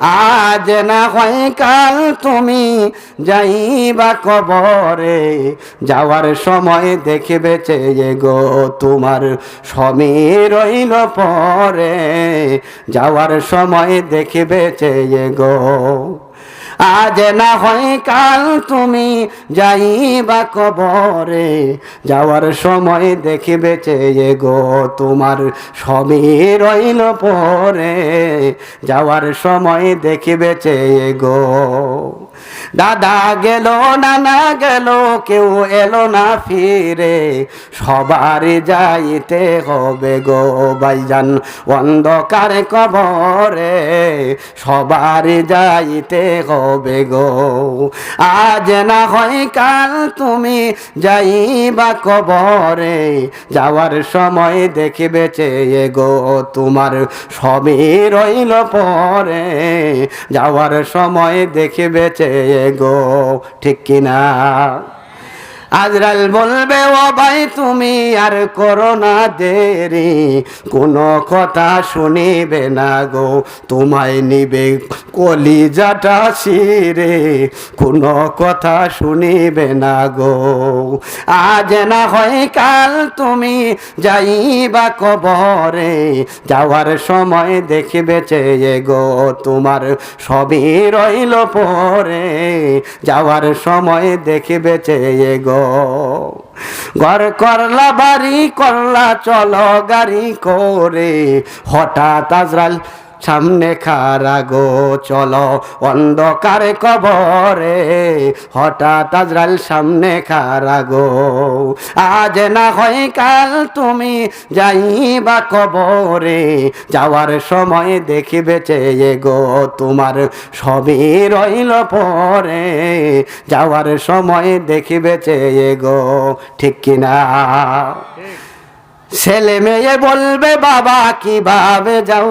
আজ না হয় কাল তুমি যাইবা কবরে, যাওয়ার সময় দেখবে চেয়ে গো তোমার স্বামী রইল পরে, যাওয়ার সময় দেখবে চেয়ে গো আজ না হয় কাল তুমি যাই বা কবরে, যাওয়ার সময় দেখি চেয়ে গো তোমার সবই রইল পরে, যাওয়ার সময় দেখি চেয়ে গো দাদা গেল, নানা গেল, কেউ এলো না ফিরে। সবার যাইতে হবে গো বাইজান অন্ধকার কবরে। সবার যাইতে হবে গো। আজ না হয় কাল তুমি যাইবা কবরে, যাওয়ার সময় দেখিবে চেয়ে গো তোমার সবই রইল পরে। যাওয়ার সময় দেখিবে চেয়ে গো ঠিক কিনা? আজরাল বলবে, ও ভাই, তুমি আর করো না দেরি। কোনো কথা শুনিবে না গো, তোমায় নিবে কলিজাটা শিরে কোনো কথা শুনিবে না গো। আজ না হয় কাল তুমি যাইবা কবরে, যাওয়ার সময় দেখিবে চেয়ে গো তোমার সবই রইল পরে। যাওয়ার সময় দেখিবে চেয়ে গো ঘর করলা বাড়ি করলা চলো গাড়ি করে হঠাৎ আজরাল সামনে খারা গো, চলো অন্ধকার কবরে। হঠাৎ আজরাল সামনে খারা গো। আজ না হয় কাল তুমি যাইবা কবরে, যাওয়ার সময় দেখিবে চেয়ে গো তোমার সবই রইল পরে। যাওয়ার সময় দেখিবে চেয়ে গো, ঠিক কিনা? ছেলে মেয়ে বলবে, বাবা, কীভাবে যাও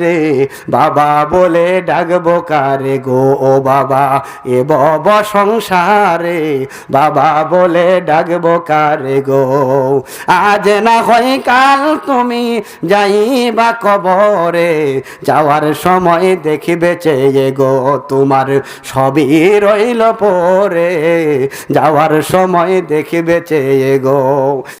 রে বাবা বলে, ডাকবো কারে গো, ও বাবা, এ বব সংসারে? বাবা বলে, ডাকবো কারে গো, আজ না হয় কাল তুমি যাই যাইবা কবরে। যাওয়ার সময় দেখিবে চেয়ে গো, তোমার সবই রইল পরে। যাওয়ার সময় দেখিবে চেয়ে গো